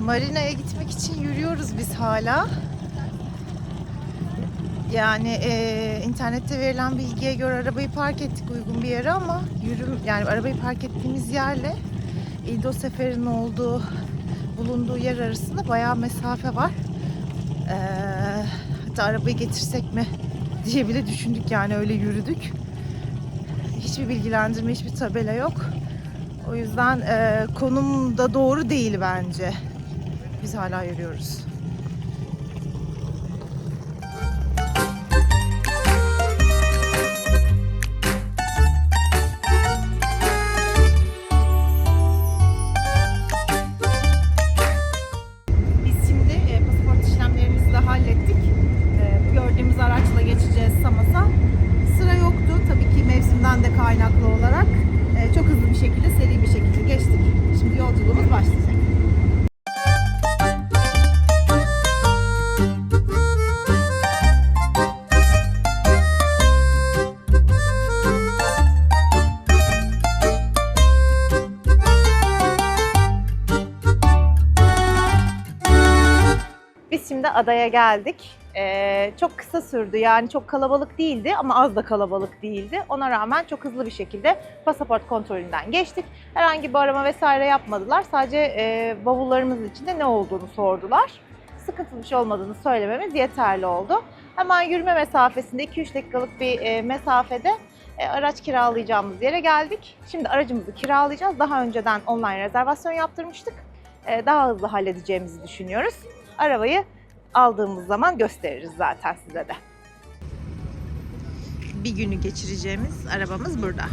Marina'ya gitmek için yürüyoruz biz hala. Yani e, internette verilen bilgiye göre arabayı park ettik uygun bir yere ama yürüm yani arabayı park ettiğimiz yerle İdo Sefer'in olduğu bulunduğu yer arasında bayağı mesafe var. Ee, hatta arabayı getirsek mi diye bile düşündük yani öyle yürüdük. Hiçbir bilgilendirme, hiçbir tabela yok. O yüzden e, konum da doğru değil bence. Biz hala yürüyoruz. Biz şimdi adaya geldik. Ee, çok kısa sürdü yani çok kalabalık değildi ama az da kalabalık değildi. Ona rağmen çok hızlı bir şekilde pasaport kontrolünden geçtik. Herhangi bir arama vesaire yapmadılar. Sadece e, bavullarımızın içinde ne olduğunu sordular. Sıkıntılı bir şey olmadığını söylememiz yeterli oldu. Hemen yürüme mesafesinde 2-3 dakikalık bir e, mesafede e, araç kiralayacağımız yere geldik. Şimdi aracımızı kiralayacağız. Daha önceden online rezervasyon yaptırmıştık. E, daha hızlı halledeceğimizi düşünüyoruz. Arabayı aldığımız zaman gösteririz zaten size de. Bir günü geçireceğimiz arabamız burada.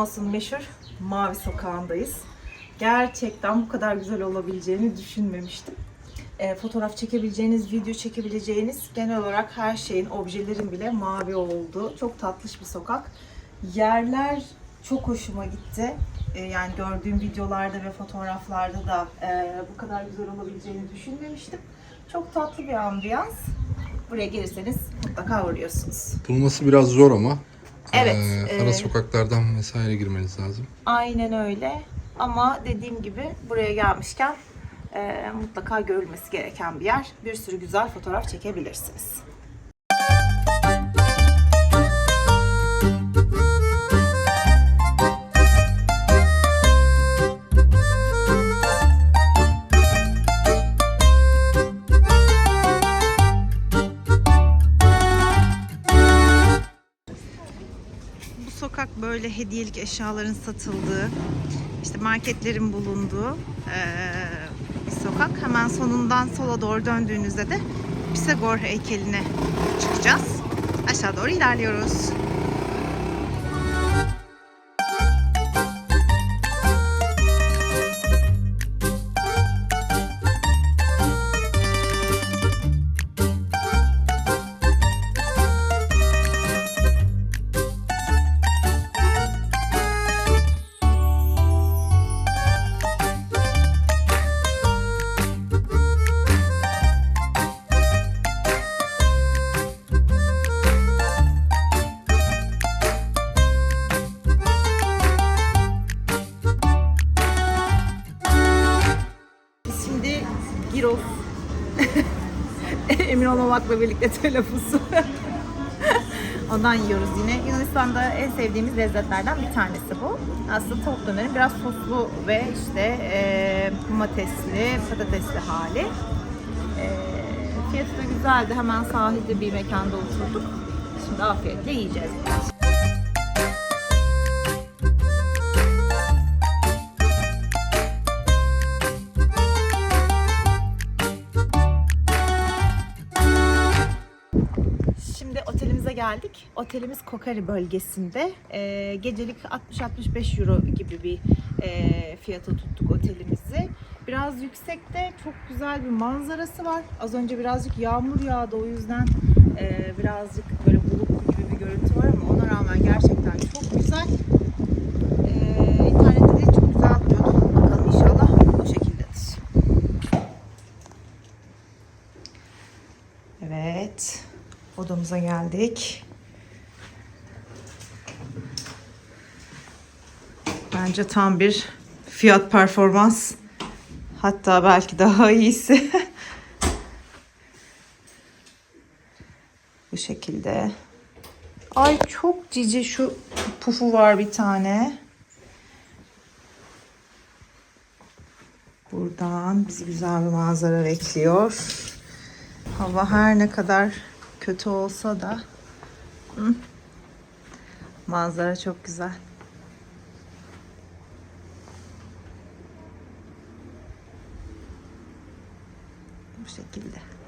Samos'un meşhur Mavi Sokağı'ndayız. Gerçekten bu kadar güzel olabileceğini düşünmemiştim. E, fotoğraf çekebileceğiniz, video çekebileceğiniz, genel olarak her şeyin, objelerin bile mavi olduğu çok tatlış bir sokak. Yerler çok hoşuma gitti. E, yani gördüğüm videolarda ve fotoğraflarda da e, bu kadar güzel olabileceğini düşünmemiştim. Çok tatlı bir ambiyans. Buraya gelirseniz mutlaka uğruyorsunuz. Bulması biraz zor ama. Evet, eee, ara eee, sokaklardan vesaire girmeniz lazım. Aynen öyle. Ama dediğim gibi buraya gelmişken e, mutlaka görülmesi gereken bir yer. Bir sürü güzel fotoğraf çekebilirsiniz. Sokak böyle hediyelik eşyaların satıldığı, işte marketlerin bulunduğu bir sokak. Hemen sonundan sola doğru döndüğünüzde de Pisagor heykeline çıkacağız. Aşağı doğru ilerliyoruz. Olmamakla birlikte telaffuzu. Ondan yiyoruz yine. Yunanistan'da en sevdiğimiz lezzetlerden bir tanesi bu. Aslında tavuk dönerin biraz soslu ve işte e, patatesli hali. E, fiyatı da güzeldi. Hemen sahilde bir mekanda oturduk. Şimdi afiyetle yiyeceğiz. Geldik. Otelimiz Kokari bölgesinde. Ee, gecelik 60-65 euro gibi bir e, fiyata tuttuk otelimizi. Biraz yüksekte çok güzel bir manzarası var. Az önce birazcık yağmur yağdı o yüzden e, birazcık böyle bulutlu gibi bir görüntü var ama ona rağmen gerçekten çok güzel. Ee, internette de çok güzel duruyordu. Bakalım inşallah o şekildedir. Evet. Odamıza geldik. Bence tam bir fiyat performans. Hatta belki daha iyisi. Bu şekilde. Ay çok cici şu pufu var bir tane. Buradan bizi güzel bir manzara bekliyor. Hava her ne kadar kötü olsa da manzara çok güzel. Bu şekilde.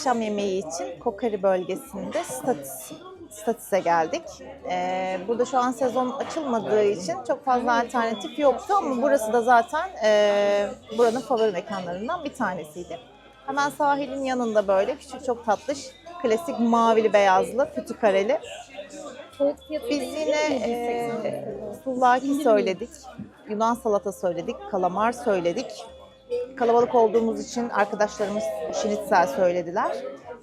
Akşam yemeği için Kokari bölgesinde Statis, Statis'e geldik. Ee, burada şu an sezon açılmadığı için çok fazla alternatif yoktu ama burası da zaten e, buranın favori mekanlarından bir tanesiydi. Hemen sahilin yanında böyle küçük çok tatlış, klasik mavili beyazlı, fütü kareli. Biz yine e, sullaki söyledik, Yunan salata söyledik, kalamar söyledik. Kalabalık olduğumuz için arkadaşlarımız şinitsel söylediler.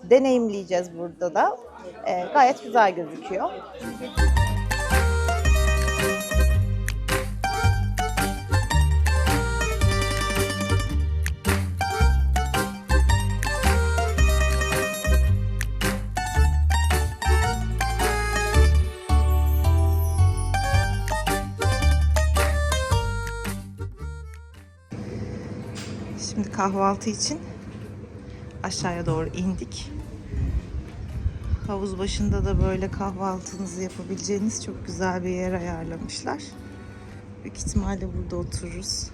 Deneyimleyeceğiz burada da. Ee, gayet güzel gözüküyor. Şimdi kahvaltı için aşağıya doğru indik. Havuz başında da böyle kahvaltınızı yapabileceğiniz çok güzel bir yer ayarlamışlar. Büyük ihtimalle burada otururuz.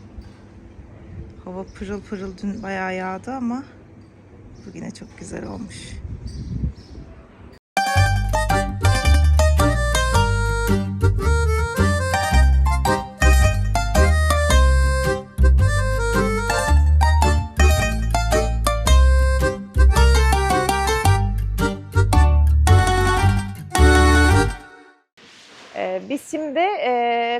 Hava pırıl pırıl dün bayağı yağdı ama bugüne çok güzel olmuş.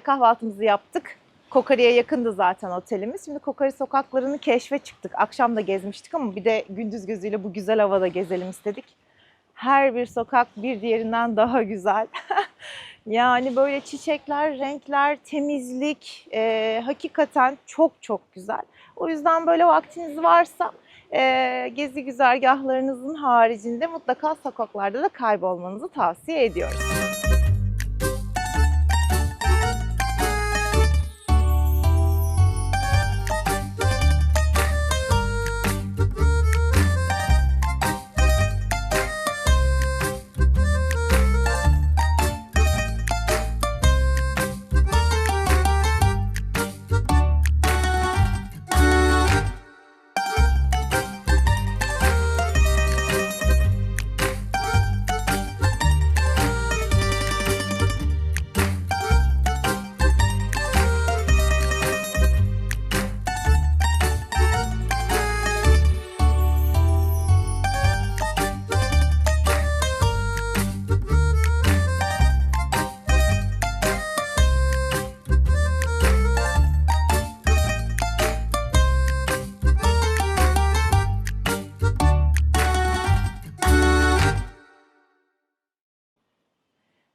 Kahvaltımızı yaptık. Kokari'ye yakındı zaten otelimiz. Şimdi Kokari sokaklarını keşfe çıktık. Akşam da gezmiştik ama bir de gündüz gözüyle bu güzel havada gezelim istedik. Her bir sokak bir diğerinden daha güzel. yani böyle çiçekler, renkler, temizlik e, hakikaten çok çok güzel. O yüzden böyle vaktiniz varsa e, gezi güzergahlarınızın haricinde mutlaka sokaklarda da kaybolmanızı tavsiye ediyoruz.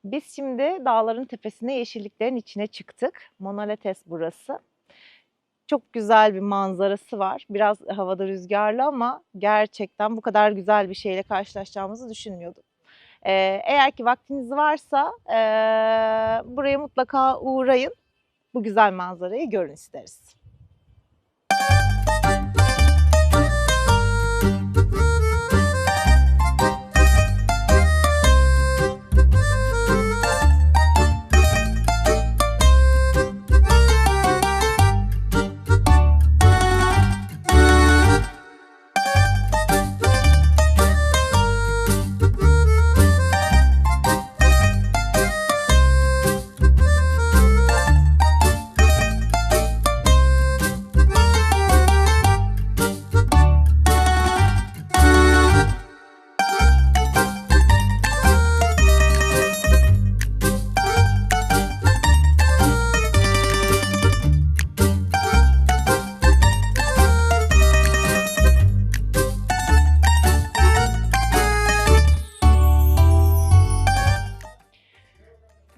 Biz şimdi dağların tepesine, yeşilliklerin içine çıktık. Monaletes burası. Çok güzel bir manzarası var. Biraz havada rüzgarlı ama gerçekten bu kadar güzel bir şeyle karşılaşacağımızı düşünmüyordum. Ee, eğer ki vaktiniz varsa ee, buraya mutlaka uğrayın. Bu güzel manzarayı görün isteriz.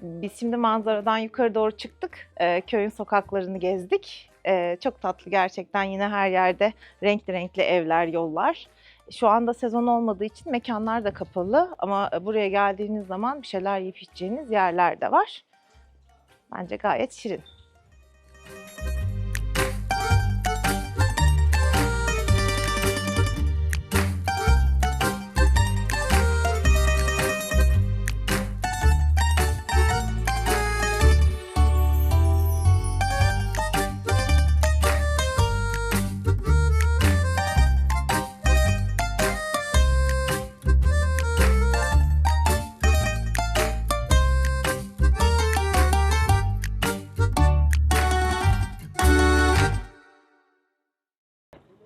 Biz şimdi manzaradan yukarı doğru çıktık. Ee, köyün sokaklarını gezdik. Ee, çok tatlı gerçekten yine her yerde renkli renkli evler, yollar. Şu anda sezon olmadığı için mekanlar da kapalı ama buraya geldiğiniz zaman bir şeyler yiyip içeceğiniz yerler de var. Bence gayet şirin.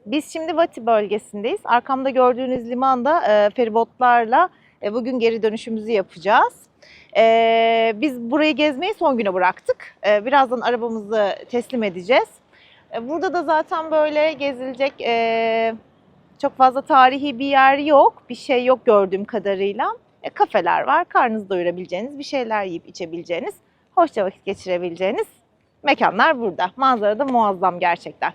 Biz şimdi Vati bölgesindeyiz. Arkamda gördüğünüz limanda e, feribotlarla e, bugün geri dönüşümüzü yapacağız. E, biz burayı gezmeyi son güne bıraktık. E, birazdan arabamızı teslim edeceğiz. E, burada da zaten böyle gezilecek e, çok fazla tarihi bir yer yok. Bir şey yok gördüğüm kadarıyla. E, kafeler var. Karnınızı doyurabileceğiniz, bir şeyler yiyip içebileceğiniz, hoşça vakit geçirebileceğiniz mekanlar burada. Manzara da muazzam gerçekten.